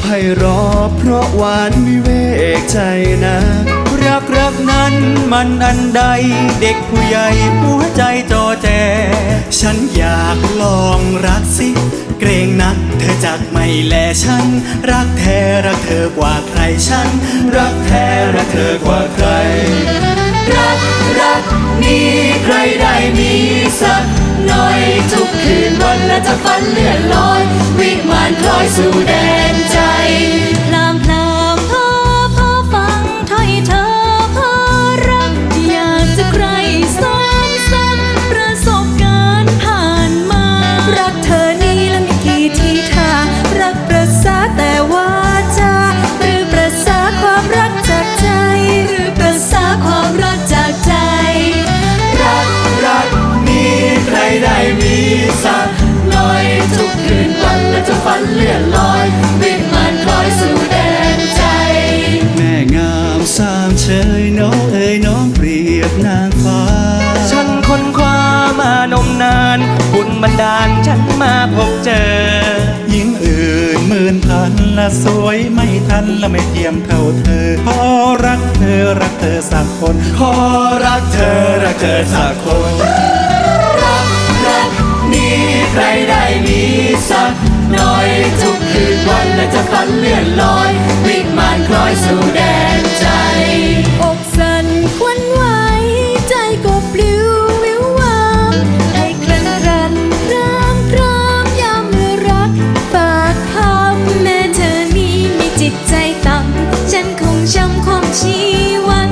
ไพเราะเพราะหวานวิเวกใจนะ รักรักนั้นมันอันใด เด็กผู้ใหญ่หัวใจจอแจ ฉันอยากลองรักสิ เกรงนักเธอจากไม่แลฉัน รักแท้รักเธอกว่าใครฉัน รักแท้รักเธอกว่าใคร รักรักนี้ใครได้มีสักหน่อยทุกคืนวันและจะฝันเลื่อนลอย วิ่งมานคล้อยสู่แด นเลื่อนลอยวิมานคล้อยสู่แดนใจ แม่งามสามเชยน้องเอ๋ยน้องเปรียบนางฟ้า ฉันค้นคว้ามานมนานบุญบันดาลฉันมาพบเจอหญิงอื่นหมื่นพันละสวยไม่ทันละไม่เทียมเท่าเธอ ขอรักเธอรักเธอสักคน ขอรักเธอรักเธอสักคน รักรักนี้ใครได้มีสักหน่อยทุกคืนวัน และจะฝันเลื่อนลอย วิมานคล้อยสู่แดนใจ อกสั่นควันไหวใจก็ปลิววิววามให้ครันครันครามครามยามเมื่อรักฝากคำแม้เธอนี้มีจิตใจต่ำฉันคงช้ำความชีวัน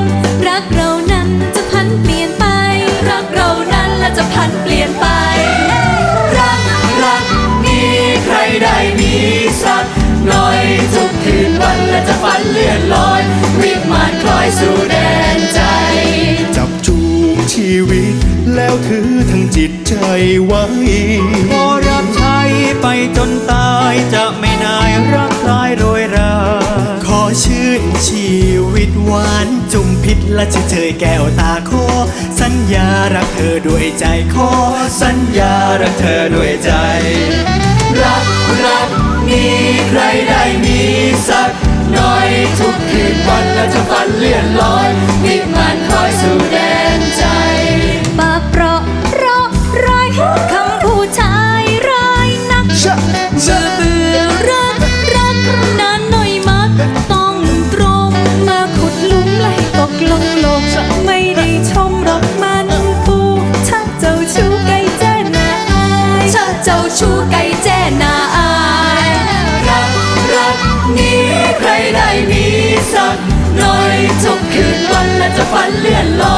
รักเรานั้นจะพันเปลี่ยนไป รักเรานั้นและจะพันเปลี่ยนไป รักรักนี้ใครได้มีสักห น่อย ทุกคืนวันและจะฝันเลื่อนลอยวิมานคล้อยสู่แดนใจ จับจูงชีวิต แล้วถือทั้งจิตใจไว้ขอรับใช้ไปจนตายจะไม่นายรักคลายโรยรา ขอชื่นชีวิตหวานจุมพิษและจะเชยแก้วตาคอสัญญารักเธอด้วยใจขอสัญญารักเธอด้วยใจ รักรักนี้ ใครได้มีสักน่อยทุกคืนวันและจะฝันเลื่อนลอยวิมานคอยสู่แดนใจปากเปราะเราะร้ายคำพูดชายร้ายนักเบื่อเบื่อรักรักนานหน่อยมักต้องตรงมาขุดลุมและให้ตกลงลงไม่ได้ชมหรอกมันปูชักเจ้าชู้ไก่แจ้าอายชักเจ้าชู้ไก่ น้อยทุกคืนวันและจะฝันเลื่อนลอย